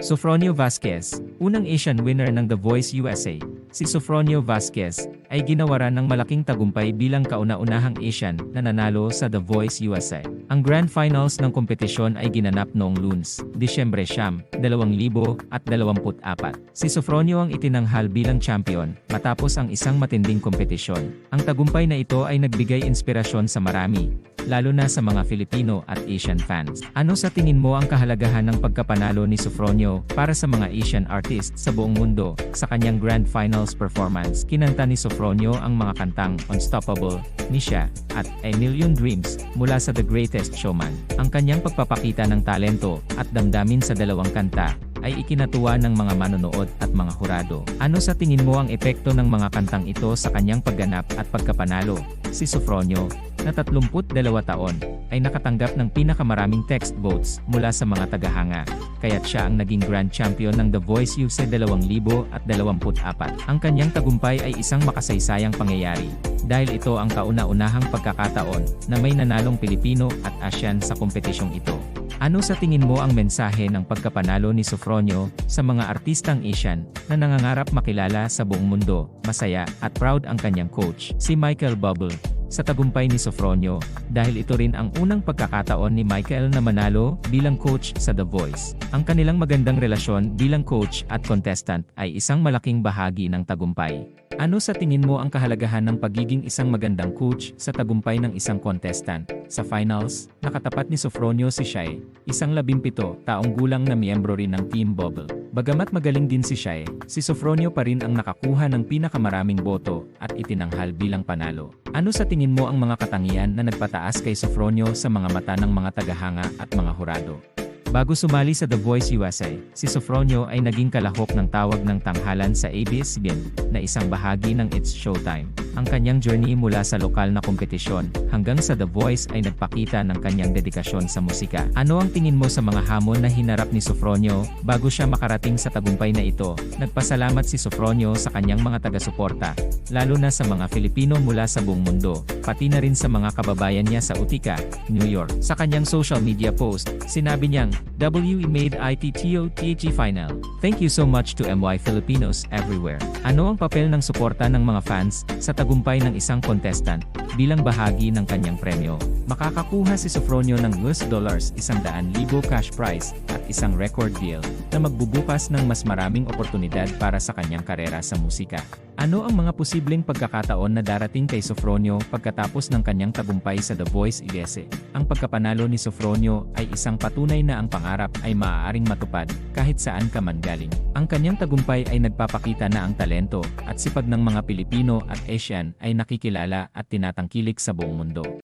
Sofronio Vasquez, unang Asian winner ng The Voice USA. Si Sofronio Vasquez ay ginawaran ng malaking tagumpay bilang kauna-unahang Asian na nanalo sa The Voice USA. Ang Grand Finals ng kompetisyon ay ginanap noong Lunes, Disyembre siyam, 2024. Si Sofronio ang itinanghal bilang champion matapos ang isang matinding kompetisyon. Ang tagumpay na ito ay nagbigay inspirasyon sa marami, lalo na sa mga Filipino at Asian fans. Ano sa tingin mo ang kahalagahan ng pagkapanalo ni Sofronio para sa mga Asian artists sa buong mundo sa kanyang Grand Finals performance? Kinanta ni Sofronio ang mga kantang Unstoppable, Nisha, at A Million Dreams mula sa The Greatest Showman. Ang kanyang pagpapakita ng talento at damdamin sa dalawang kanta ay ikinatuwa ng mga manonood at mga hurado. Ano sa tingin mo ang epekto ng mga kantang ito sa kanyang pagganap at pagkapanalo? Si Sofronio, na 32 taon, ay nakatanggap ng pinakamaraming text votes mula sa mga tagahanga, kaya't siya ang naging grand champion ng The Voice USA 2024. Ang kanyang tagumpay ay isang makasaysayang pangyayari, dahil ito ang kauna-unahang pagkakataon na may nanalong Pilipino at Asian sa kompetisyong ito. Ano sa tingin mo ang mensahe ng pagkapanalo ni Sofronio sa mga artistang Asian na nangangarap makilala sa buong mundo, masaya at proud ang kanyang coach, si Michael Bubble, sa tagumpay ni Sofronio, dahil ito rin ang unang pagkakataon ni Michael na manalo bilang coach sa The Voice. Ang kanilang magandang relasyon bilang coach at contestant ay isang malaking bahagi ng tagumpay. Ano sa tingin mo ang kahalagahan ng pagiging isang magandang coach sa tagumpay ng isang contestant? Sa finals, nakatapat ni Sofronio si Shai, isang labimpito taong gulang na miyembro rin ng Team Bubble. Bagamat magaling din si Shai, si Sofronio pa rin ang nakakuha ng pinakamaraming boto at itinanghal bilang panalo. Ano sa tingin mo ang mga katangian na nagpataas kay Sofronio sa mga mata ng mga tagahanga at mga hurado? Bago sumali sa The Voice USA, si Sofronio ay naging kalahok ng tawag ng tanghalan sa ABS-CBN na isang bahagi ng It's Showtime. Ang kanyang journey mula sa lokal na kompetisyon hanggang sa The Voice ay nagpakita ng kanyang dedikasyon sa musika. Ano ang tingin mo sa mga hamon na hinarap ni Sofronio bago siya makarating sa tagumpay na ito? Nagpasalamat si Sofronio sa kanyang mga taga-suporta, lalo na sa mga Filipino mula sa buong mundo, pati na rin sa mga kababayan niya sa Utica, New York. Sa kanyang social media post, sinabi niyang, WE made ITTO THE final. Thank you so much to MY Filipinos everywhere. Ano ang papel ng suporta ng mga fans sa tagumpay ng isang contestant bilang bahagi ng kanyang premyo? Makakakuha si Sofronio ng US dollars 100,000 cash prize at isang record deal na magbubukas ng mas maraming oportunidad para sa kanyang karera sa musika. Ano ang mga posibleng pagkakataon na darating kay Sofronio pagkatapos ng kanyang tagumpay sa The Voice IBS? Ang pagkapanalo ni Sofronio ay isang patunay na ang pangarap ay maaaring matupad kahit saan ka man galing. Ang kanyang tagumpay ay nagpapakita na ang talento at sipag ng mga Pilipino at Asian ay nakikilala at tinatangkilik sa buong mundo.